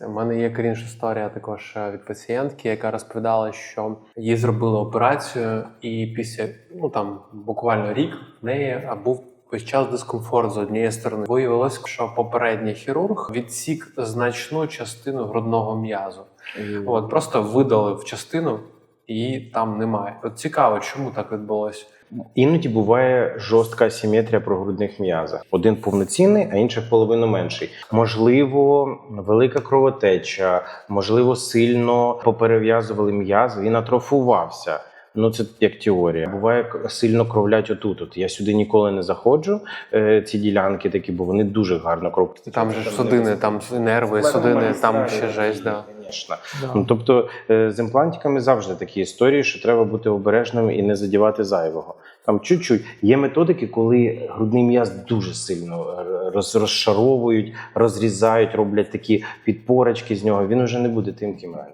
У мене є крінж історія також е, від пацієнтки, яка розповідала, що їй зробили операцію, і після ну там буквально рік в неї а, був весь час дискомфорт з однієї сторони. Виявилось, що попередній хірург відсік значну частину грудного м'язу. От просто видалив частину, і там немає. От цікаво, чому так відбулося. Іноді буває жорстка асиметрія про грудних м'язах. Один повноцінний, а інший половину менший. Можливо, велика кровотеча, можливо, сильно поперев'язували м'яз, він атрофувався. Ну, це як теорія. Буває сильно кровлять отут. От я сюди ніколи не заходжу. Е, ці ділянки такі, бо вони дуже гарно кров. Там же судини, там нерви, судини, там ще жесть. Да. Звісно. Ну, тобто е, з імплантиками завжди такі історії, що треба бути обережним і не задівати зайвого. Там чуть-чуть є методики, коли грудний м'яз дуже сильно е, роз, розшаровують, розрізають, роблять такі підпорочки з нього. Він уже не буде тим, ким раніше.